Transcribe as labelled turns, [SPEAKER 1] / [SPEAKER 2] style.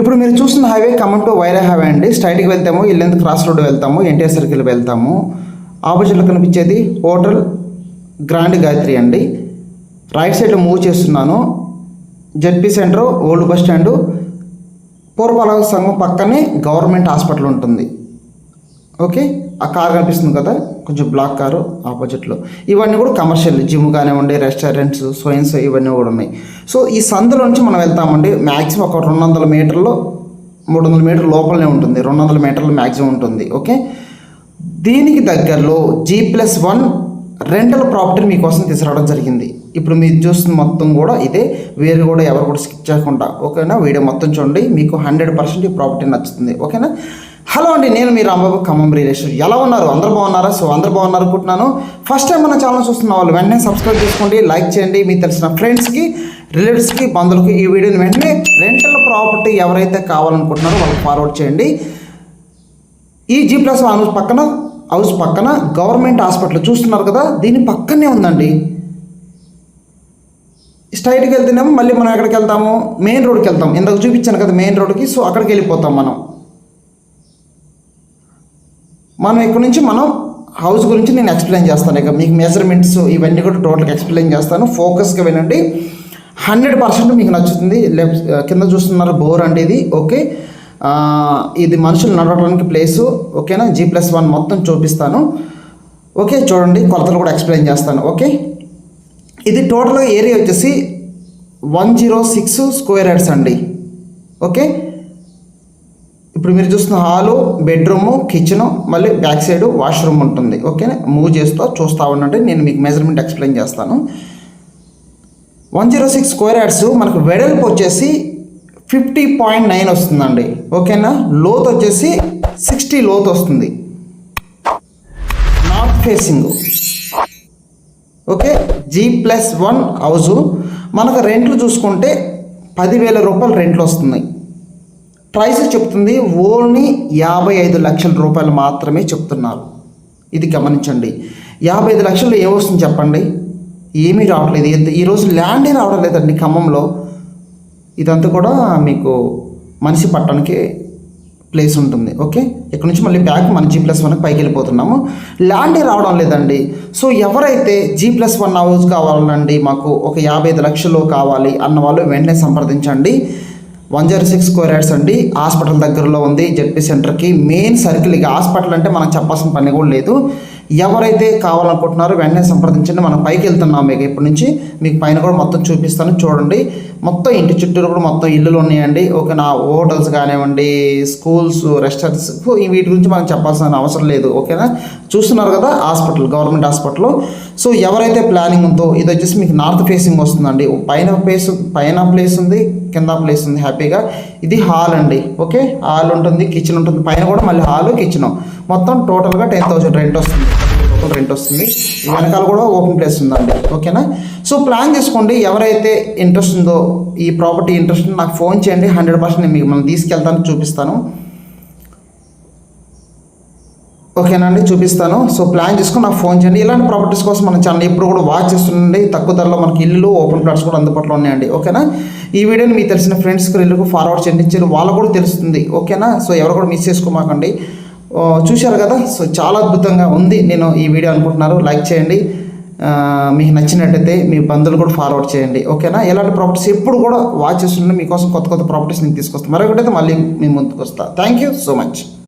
[SPEAKER 1] ఇప్పుడు మీరు చూస్తున్న highway Khammam to Wyra highway అండి. స్ట్రైట్కి వెళ్తాము ఇల్లెంత క్రాస్ రోడ్ వెళ్తాము ఎన్టీఆర్ సర్కిల్ వెళ్తాము. ఆపోజిట్లో కనిపించేది హోటల్ గ్రాండ్ గాయత్రి అండి. రైట్ సైడ్లో మూవ్ చేస్తున్నాను. ZP center old bus stand పూర్వపాలక సంఘం పక్కనే గవర్నమెంట్ హాస్పిటల్ ఉంటుంది. ఓకే? ఆ కార్ కనిపిస్తుంది కదా? కొంచెం బ్లాక్ కారు ఆపోజిట్లో. ఇవన్నీ కూడా కమర్షియల్ జిమ్ కానివ్వండి రెస్టారెంట్స్ స్వయన్స్ ఇవన్నీ కూడా ఉన్నాయి. సో ఈ సందులో నుంచి మనం వెళ్తామండి మ్యాక్సిమం ఒక రెండు వందల మీటర్లు మూడు వందల మీటర్ల లోపలనే ఉంటుంది. రెండు వందల మీటర్లు మ్యాక్సిమం ఉంటుంది. ఓకే? దీనికి దగ్గరలో G plus one rental property మీకోసం తీసుకురావడం జరిగింది. ఇప్పుడు మీరు చూస్తున్న మొత్తం కూడా ఇదే. వేరు కూడా ఎవరు కూడా స్కిప్ చేయకుండా ఓకేనా? వీడియో మొత్తం చూడండి. మీకు హండ్రెడ్ పర్సెంట్ ఈ ప్రాపర్టీ నచ్చుతుంది. ఓకేనా? హలో అండి నేను మీ రాంబాబు ఖమ్మం రిలేషన్. ఎలా ఉన్నారు? అందరు బాగున్నారా? సో అందరు బాగున్నారు అనుకుంటున్నాను. ఫస్ట్ టైం మన ఛానల్ చూస్తున్న వాళ్ళు వెంటనే సబ్స్క్రైబ్ చేసుకోండి లైక్ చేయండి. మీకు తెలిసిన ఫ్రెండ్స్కి రిలేటివ్స్కి బంధువులకి ఈ వీడియోని వెంటనే రెంటల్ ప్రాపర్టీ ఎవరైతే కావాలనుకుంటున్నారో వాళ్ళకి ఫార్వర్డ్ చేయండి. ఈ జీ ప్లస్ హౌస్ పక్కన హౌస్ పక్కన గవర్నమెంట్ హాస్పిటల్ చూస్తున్నారు కదా దీని పక్కనే ఉందండి. స్ట్రైట్కి వెళ్తేనేమో మళ్ళీ మనం ఎక్కడికి వెళ్తాము? మెయిన్ రోడ్కి వెళ్తాం. ఇందాక చూపించాను కదా మెయిన్ రోడ్కి సో అక్కడికి వెళ్ళిపోతాం మనం. మనం ఇక్కడ నుంచి మనం హౌస్ గురించి నేను ఎక్స్ప్లెయిన్ చేస్తాను. ఇక మీకు మెజర్మెంట్స్ ఇవన్నీ కూడా టోటల్గా ఎక్స్ప్లెయిన్ చేస్తాను. ఫోకస్గా వినండి. హండ్రెడ్ పర్సెంట్ మీకు నచ్చుతుంది. లెఫ్ట్ కింద చూస్తున్నారు బోర్ అండి ఇది ఓకే ఇది మనుషులు నడవడానికి ప్లేసు ఓకేనా జీ ప్లస్ వన్ మొత్తం చూపిస్తాను. ఓకే చూడండి. కొలతలు కూడా ఎక్స్ప్లెయిన్ చేస్తాను. ఓకే ఇది టోటల్గా ఏరియా వచ్చేసి one zero six square yards అండి. ఓకే ఇప్పుడు మీరు చూస్తున్న హాలు బెడ్రూము కిచెను మళ్ళీ బ్యాక్ సైడ్ వాష్రూమ్ ఉంటుంది. ఓకే మూవ్ చేస్తూ చూస్తూ ఉండండి. నేను మీకు మెజర్మెంట్ ఎక్స్ప్లెయిన్ చేస్తాను. One zero six square yards మనకు వెడల్పు వచ్చేసి ఫిఫ్టీ పాయింట్ నైన్ వస్తుందండి. ఓకేనా లోత్ వచ్చేసి సిక్స్టీ లోత్ వస్తుంది. North facing okay G plus one house మనకు రెంట్లు చూసుకుంటే పదివేల రూపాయలు రెంట్లు వస్తున్నాయి. ప్రైస్ చెప్తుంది ఓన్లీ యాభై ఐదు లక్షల రూపాయలు మాత్రమే చెప్తున్నారు. ఇది గమనించండి. యాభై ఐదు లక్షలు ఏమొస్తుంది చెప్పండి? ఏమీ రావట్లేదు. ఈరోజు ల్యాండే రావడం లేదండి ఖమ్మంలో. ఇదంతా కూడా మీకు మనిషి పట్టడానికి ప్లేస్ ఉంటుంది. ఓకే? ఇక్కడ నుంచి మళ్ళీ బ్యాక్ మన జీ ప్లస్ వన్ పైకి వెళ్ళిపోతున్నాము. ల్యాండే రావడం లేదండి. సో ఎవరైతే జీ ప్లస్ వన్ హౌస్ కావాలండి మాకు ఒక యాభై ఐదు లక్షలు కావాలి అన్న వాళ్ళు వెంటనే సంప్రదించండి. వన్ జీరో సిక్స్ కోరాడ్స్ అండి. హాస్పిటల్ దగ్గరలో ఉంది. జెడ్పీ సెంటర్కి మెయిన్ సర్కిల్ ఇక హాస్పిటల్ అంటే మనం చెప్పాల్సిన పని కూడా లేదు. ఎవరైతే కావాలనుకుంటున్నారో వెంటనే సంప్రదించండి. మనం పైకి వెళ్తున్నాం మీకు ఇప్పటి నుంచి. మీకు పైన కూడా మొత్తం చూపిస్తాను. చూడండి. మొత్తం ఇంటి చుట్టూరు కూడా మొత్తం ఇల్లులు ఉన్నాయండి. ఓకే నా హోటల్స్ కానివ్వండి స్కూల్స్ రెస్టారెంట్స్ వీటి గురించి మనం చెప్పాల్సిన అవసరం లేదు ఓకేనా? చూస్తున్నారు కదా హాస్పిటల్ గవర్నమెంట్ హాస్పిటల్. సో ఎవరైతే ప్లానింగ్ ఉందో ఇది వచ్చేసి మీకు నార్త్ ఫేసింగ్ వస్తుందండి. పైన ప్లేస్ పైన ప్లేస్ ఉంది కింద ప్లేస్ ఉంది హ్యాపీగా. ఇది హాల్ అండి ఓకే? హాల్ ఉంటుంది కిచెన్ ఉంటుంది. పైన కూడా మళ్ళీ హాల్ కిచెన్ మొత్తం టోటల్గా టెన్ థౌసండ్ రెంట్ వస్తుంది. టోటల్ రెంట్ వస్తుంది. వెనకాల కూడా ఓపెన్ ప్లేస్ ఉందండి ఓకేనా? సో ప్లాన్ చేసుకోండి ఎవరైతే ఇంట్రెస్ట్ ఉందో ఈ ప్రాపర్టీ ఇంట్రెస్ట్ నాకు ఫోన్ చేయండి హండ్రెడ్ పర్సెంట్ నేను మీకు మనం తీసుకెళ్తాను చూపిస్తాను. ఓకేనండి చూపిస్తాను. సో ప్లాన్ చేసుకుని నాకు ఫోన్ చేయండి. ఇలాంటి ప్రాపర్టీస్ కోసం మన ఛానల్ ఎప్పుడు కూడా వాచ్ చేస్తుండండి. తక్కువ ధరలో మనకి ఇల్లు ఓపెన్ ప్లాట్స్ కూడా అందుబాటులో ఉన్నాయండి. ఓకేనా? ఈ వీడియోని మీకు తెలిసిన ఫ్రెండ్స్కి ఇల్లుకు ఫార్వర్డ్ చేయించారు వాళ్ళకు కూడా తెలుస్తుంది. ఓకేనా? సో ఎవరు కూడా మిస్ చేసుకోమాకండి. చూశారు కదా? సో చాలా అద్భుతంగా ఉంది. నేను ఈ వీడియో అనుకుంటున్నారు లైక్ చేయండి. మీకు నచ్చినట్టయితే మీ బంధువులు కూడా ఫార్వర్డ్ చేయండి. ఓకేనా ఎలాంటి ప్రాపర్టీస్ ఎప్పుడు కూడా వాచ్ చేస్తుండే మీకోసం కొత్త కొత్త ప్రాపర్టీస్ నేను తీసుకొస్తాను మరొకటైతే మళ్ళీ మీ ముందుకు వస్తాను థ్యాంక్ యూ సో మచ్